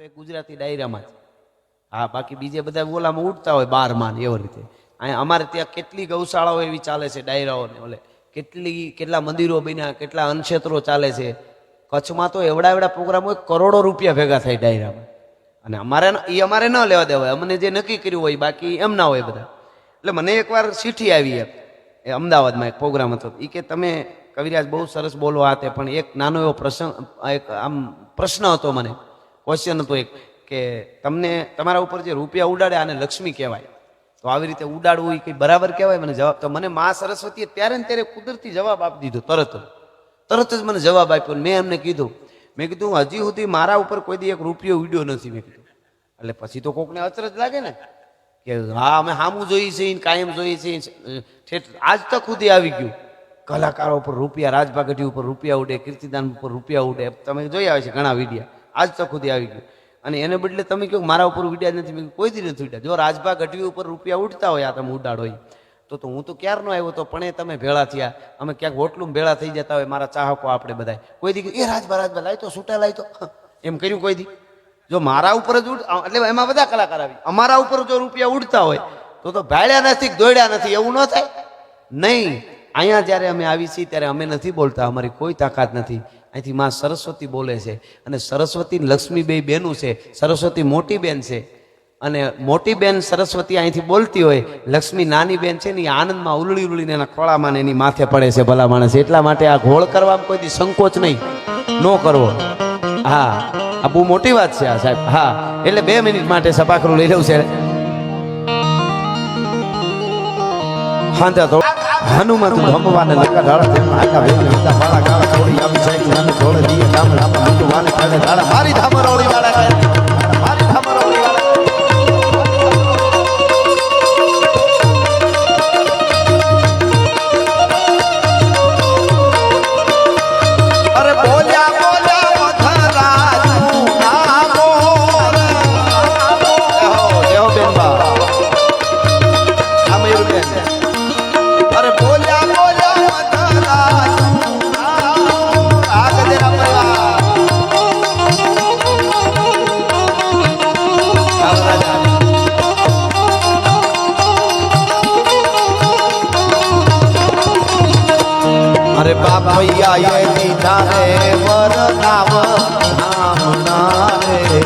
તો એ ગુજરાતી ડાયરામાં જ. હા, બાકી બીજે બધા ઓલામાં ઉડતા હોય બારમાં એવી રીતે. અહીંયા અમારે ત્યાં કેટલી ગૌશાળાઓ એવી ચાલે છે ડાયરાઓને, ઓલે કેટલી, કેટલા મંદિરો બન્યા, કેટલા અનક્ષેત્રો ચાલે છે. કચ્છમાં તો એવડા એવડા પ્રોગ્રામ હોય, કરોડો રૂપિયા ભેગા થાય ડાયરામાં. અને અમારે એ અમારે ન લેવા દેવાય અમને જે નક્કી કર્યું હોય, બાકી એમ ના હોય બધા. એટલે મને એકવાર ચીઠી આવી એમ એ અમદાવાદમાં એક પ્રોગ્રામ હતો. એ કે તમે કવિરાજ બહુ સરસ બોલો આ તે, પણ એક નાનો એવો પ્રસંગ, એક આમ પ્રશ્ન હતો મને. ક્વેશ્ચન હતો એક કે તમને તમારા ઉપર જે રૂપિયા ઉડાડે આને લક્ષ્મી કહેવાય. તો આવી રીતે ઉડાડવું એ કંઈ બરાબર કહેવાય? મને જવાબ તો મને મા સરસ્વતીએ ત્યારે ને ત્યારે કુદરતી જવાબ આપી દીધો તરત તરત જ મને જવાબ આપ્યો મેં એમને કીધું. મેં કીધું હજી સુધી મારા ઉપર કોઈ દી એક રૂપિયો ઉડ્યો નથી. મેં કીધું. એટલે પછી તો કોકને અચરજ લાગે ને કે, હા, અમે સામું જોઈએ છીએ કાયમ જોઈએ છીએ ઠેઠ આજ તક સુધી આવી ગયું. કલાકારો ઉપર રૂપિયા રાજભાગઢી ઉપર રૂપિયા ઉડે, કીર્તિદાન ઉપર રૂપિયા ઉડે. તમે જોઈ આવે છે ઘણા વિડીયા. આજ ચખુદી આવી ગયું. અને એને બદલે તમે કહો મારા ઉપર ઉડ્યા નથી. મેં કોઈ દી નથી ઉડ્યા. જો રાજભા ગઢવી ઉપર રૂપિયા ઉડતા હોય, આ તમે ઉડાડો તો તો હું તો ક્યારનો આવ્યો તો, પણ એ તમે ભેળા થયા. અમે ક્યાંક હોટલું ભેળા થઈ જતા હોય, મારા ચાહકો આપણે બધા કોઈ દી એ રાજભા રાજભા, લાય તો છૂટા લાય તો. એમ કર્યું કોઈ દી. જો મારા ઉપર જ ઉડ એટલે એમાં બધા કલાકાર આવી. અમારા ઉપર જો રૂપિયા ઉડતા હોય, તો તો ભાડ્યા નથી દોડ્યા નથી, એવું ન થાય? નહીં. અહીંયા જ્યારે અમે આવી છીએ, ત્યારે અમે નથી બોલતા, અમારી કોઈ તાકાત નથી. અહીંથી માં સરસ્વતી બોલે છે અને સરસ્વતી લક્ષ્મી બે બેનું છે, સરસ્વતી મોટી બેન છે. અને મોટી બેન સરસ્વતી અહીંથી બોલતી હોય, લક્ષ્મી નાની બેન છે ને, એ આનંદમાં ઉલળી ઉલળીને એના ખોળામાં એની માથે પડે છે ભલા માણસ. એટલા માટે આ ઘોળ કરવામાં કોઈ સંકોચ નહીં. નો કરવો. હા, આ બહુ મોટી વાત છે આ સાહેબ. હા, એટલે બે મિનિટ માટે સપાખરું લઈ લઉં છે. હાંધા તો હનુમંત ભગવાન લગા ઢાળા તેમ આગા વેલ વિતા વાળા ગાળા થોડી આવી છે. નાને થોડે દીએ કામ લાપા મૂકું કાળે ઢાળા. મારી ધામરોળી અરે બાપ ભૈયા, એ દીધા રે વર નામ ના રે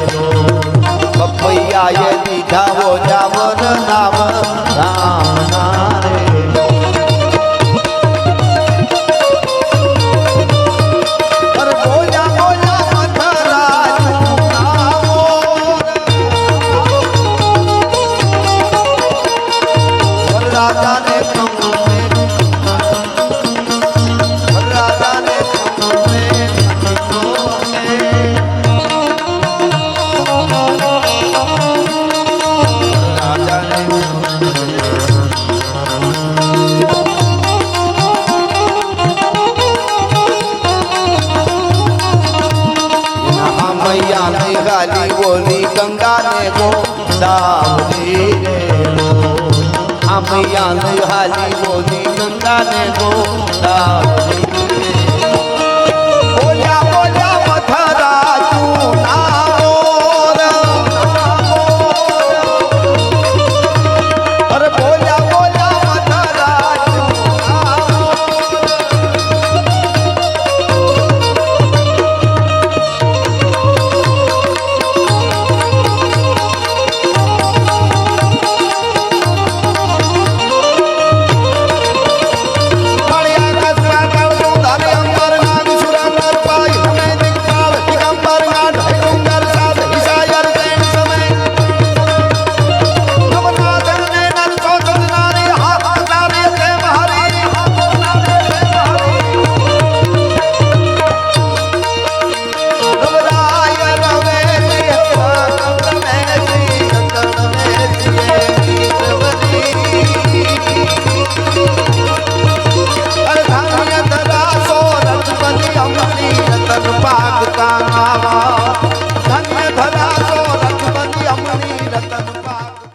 બપૈયા એ દીધા વો જાવર ગંગાને ગોદાવરી રે આ મૈયા ને હાલી બોલી ગંગાને ગોદાવરી